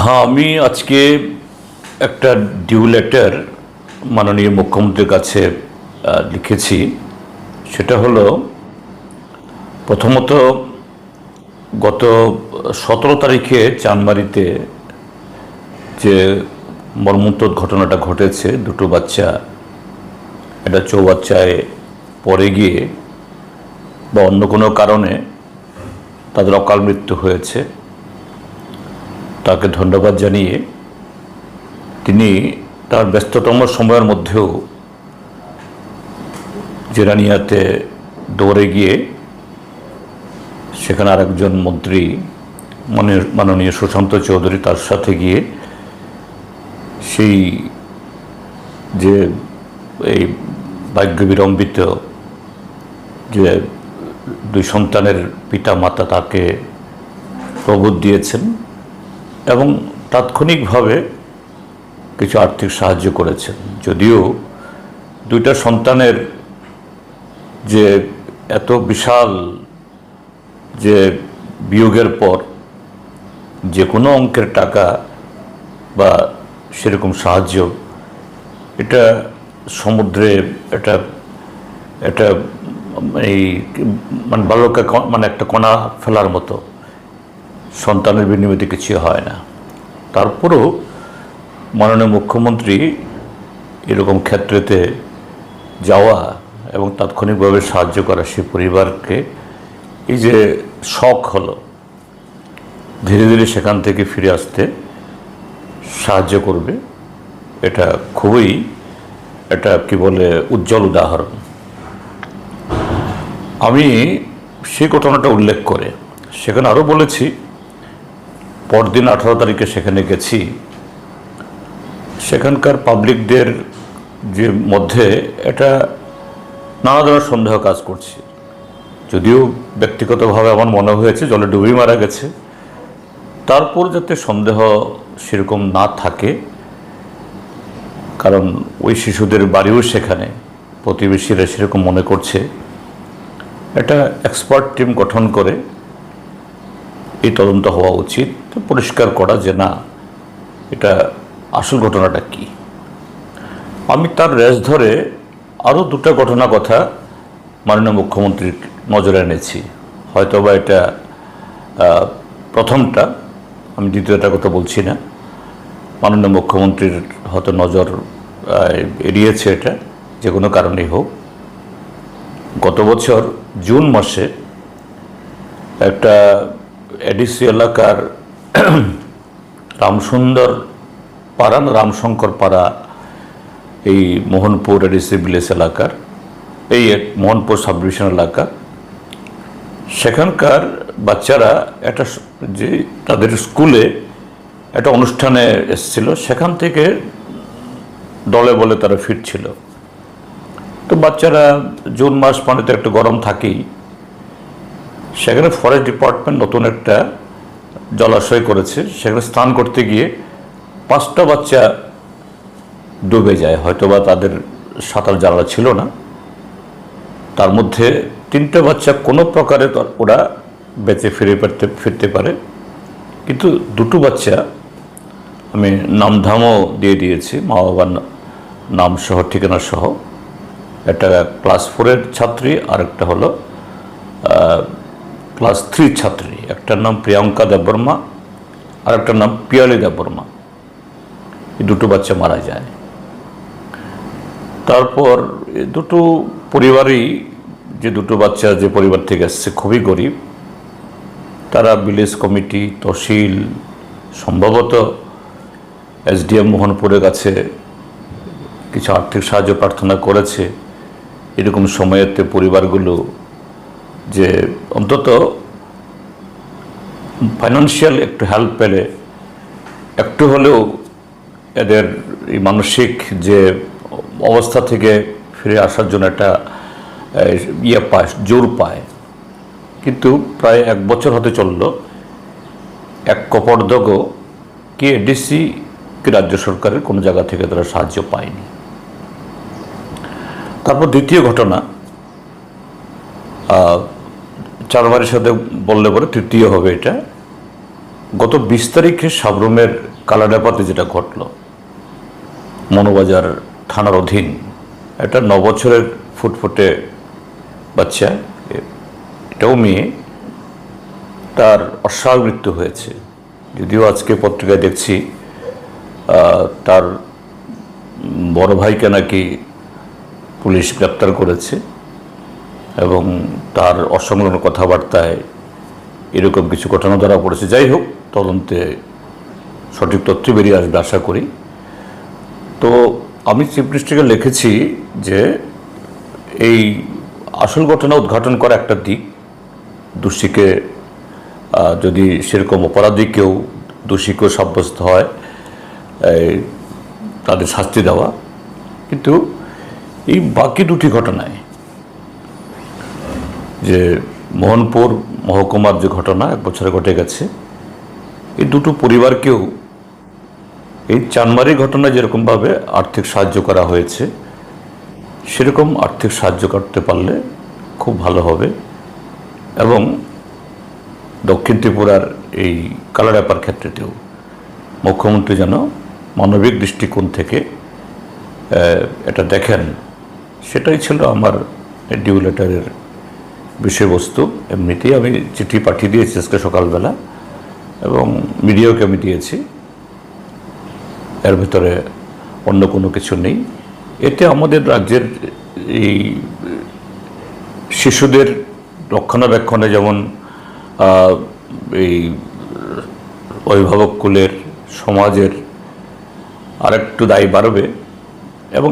হ্যাঁ আমি আজকে একটা ডিউ লেটার মাননীয় মুখ্যমন্ত্রীর কাছে লিখেছি। সেটা হলো, প্রথমত গত সতেরো তারিখে চানমারিতে যে মর্মন্তর ঘটনাটা ঘটেছে, দুটো বাচ্চা, একটা চৌবাচ্চায় পরে গিয়ে বা অন্য কোনো কারণে তাদের অকাল মৃত্যু হয়েছে। তাকে ধন্যবাদ জানিয়ে তিনি তার ব্যস্ততম সময়ের মধ্যেও জেরানিয়াতে দৌড়ে গিয়ে সেখানে আরেকজন মন্ত্রী মাননীয়- সুশান্ত চৌধুরী তার সাথে গিয়ে সেই যে এই ভাগ্য বিড়ম্বিত যে দুই সন্তানের পিতা মাতা তাকে প্রবোধ দিয়েছেন এবং তাৎক্ষণিকভাবে কিছু আর্থিক সাহায্য করেছেন যদিও দুইটা সন্তানের যে এত বিশাল যে বিয়োগের পর যে কোনো অঙ্কের টাকা বা সেরকম সাহায্য, এটা সমুদ্রে এটা এটা এই মানে বালকে মানে একটা কণা ফেলার মতো সন্তানের বিনিময়ে কিছু হয় না। তারপরেও মাননীয় মুখ্যমন্ত্রী এরকম ক্ষেত্রেতে যাওয়া এবং তাৎক্ষণিকভাবে সাহায্য করা সে পরিবারকে এই যে শখ হলো, ধীরে ধীরে সেখান থেকে ফিরে আসতে সাহায্য করবে, এটা খুবই এটা কি বলে উজ্জ্বল উদাহরণ। আমি সেই ঘটনাটা উল্লেখ করে, সেখানে আরও বলেছি পরদিন আঠারো তারিখে সেখানে গেছি। সেখানকার পাবলিকদের যে মধ্যে এটা নানা ধরনের সন্দেহ কাজ করছে। যদিও ব্যক্তিগতভাবে আমার মনে হয়েছে জলে ডুবেই মারা গেছে। তারপর যাতে সন্দেহ সেরকম না থাকে, কারণ ওই শিশুদের বাড়িও সেখানে, প্রতিবেশীরা সেরকম মনে করছে। একটা এক্সপার্ট টিম গঠন করে এই তদন্ত হওয়া উচিত। পরিষ্কার করা যে না, এটা আসল ঘটনাটা কি? আমি তার রেস ধরে আরও দুটো ঘটনা কথা মাননীয় মুখ্যমন্ত্রীর নজরে এনেছি। হয়তোবা এটা প্রথমটা, আমি দ্বিতীয়টার কথা বলছি না। মাননীয় মুখ্যমন্ত্রীর হয়তো নজর এড়িয়েছে এটা, যে কোনো কারণেই হোক। গত বছর জুন মাসে একটা এডিসি এলাকার রামসুন্দর পাড়া রামশঙ্কর পাড়া, এই মোহনপুর এডিসি ভিলেজ এলাকার, এই মোহনপুর সাব ডিভিশন এলাকা। সেখানকার বাচ্চারা একটা যে তাদের স্কুলে একটা অনুষ্ঠানে এসেছিল, সেখান থেকে দলে বলে তারা ফিরছিল। তো বাচ্চারা জুন মাস মানে তো একটু গরম থাকেই। সেখানে ফরেস্ট ডিপার্টমেন্ট নতুন একটা জলাশয় করেছে। সেখানে স্নান করতে গিয়ে পাঁচটা বাচ্চা ডুবে যায়। হয়তোবা তাদের সাঁতার জানা ছিল না। তার মধ্যে তিনটে বাচ্চা কোনো প্রকারে ওরা বেঁচে ফিরে ফিরতে ফিরতে পারে। কিন্তু দুটো বাচ্চা আমি নামধামও দিয়ে দিয়েছি। মা বাবার নাম সহ ঠিকানা সহ একটা ক্লাস ফোরের ছাত্রী আর একটা হলো ক্লাস থ্রি ছাত্রী। একটার নাম প্রিয়াঙ্কা দেববর্মা আর একটার নাম পিয়ালি দেববর্মা এই দুটো বাচ্চা মারা যায়। তারপর দুটো পরিবারই, যে দুটো বাচ্চা যে পরিবার থেকে আসছে, খুবই গরিব। তারা ভিলেজ কমিটি, তহসিল, সম্ভবত এসডিএম মোহনপুরের কাছে কিছু আর্থিক সাহায্য প্রার্থনা করেছে। এরকম সময়েতে পরিবারগুলো যে অন্তত ফাইন্যান্সিয়াল একটু হেল্প পেলে, একটু হলেও এদের এই মানসিক যে অবস্থা থেকে ফিরে আসার জন্য একটা ইয়ে পায়, জোর পায়। কিন্তু প্রায় এক বছর হতে চলল, এক কপর্দগও কি এডিসি কি রাজ্য সরকারের কোনো জায়গা থেকে তারা সাহায্য পায়নি। তারপর দ্বিতীয় ঘটনা চারবারের সাথে বললে পরে তৃতীয় হবে এটা। গত বিশ তারিখে সাবরুমের কালাডাপাতে যেটা ঘটলো, মনোবাজার থানার অধীন, একটা নবছরের ফুটফুটে বাচ্চা, এটাও মেয়ে, তার অস্বাভাবিক মৃত্যু হয়েছে। যদিও আজকে পত্রিকায় দেখছি তার বড় ভাইকে নাকি পুলিশ গ্রেপ্তার করেছে। এবং তার অসংলগ্ন কথাবার্তায় এরকম কিছু ঘটনা ধরা পড়েছে। যাই হোক, তদন্তে সঠিক তথ্য বেরিয়ে আসবে আশা করি। তো আমি চিফ মিনিস্টারকে লিখেছি যে এই আসল ঘটনা উদ্ঘাটন করা একটা দিক। দোষীকে যদি সেরকম অপরাধী কেউ দোষীকেও সাব্যস্ত হয় তাদের শাস্তি দেওয়া। কিন্তু এই বাকি দুটি ঘটনায় যে মোহনপুর মহকুমার যে ঘটনা এক বছরে ঘটে গেছে, এই দুটো পরিবারকেও এই চানমারি ঘটনায় যেরকমভাবে আর্থিক সাহায্য করা হয়েছে, সেরকম আর্থিক সাহায্য করতে পারলে খুব ভালো হবে। এবং দক্ষিণ ত্রিপুরার এই কালাডাপার ক্ষেত্রেতেও মুখ্যমন্ত্রী যেন মানবিক দৃষ্টিকোণ থেকে এটা দেখেন, সেটাই ছিল আমার ডিউ লেটারের বিষয়বস্তু। এমনিতেই আমি চিঠি পাঠিয়ে দিয়েছি আজকে সকালবেলা এবং মিডিয়াকে আমি দিয়েছি। এর ভিতরে অন্য কোনো কিছু নেই। এতে আমাদের রাজ্যের এই শিশুদের রক্ষণাবেক্ষণে যেমন এই অভিভাবক কুলের সমাজের আরেকটু দায়ী বাড়বে এবং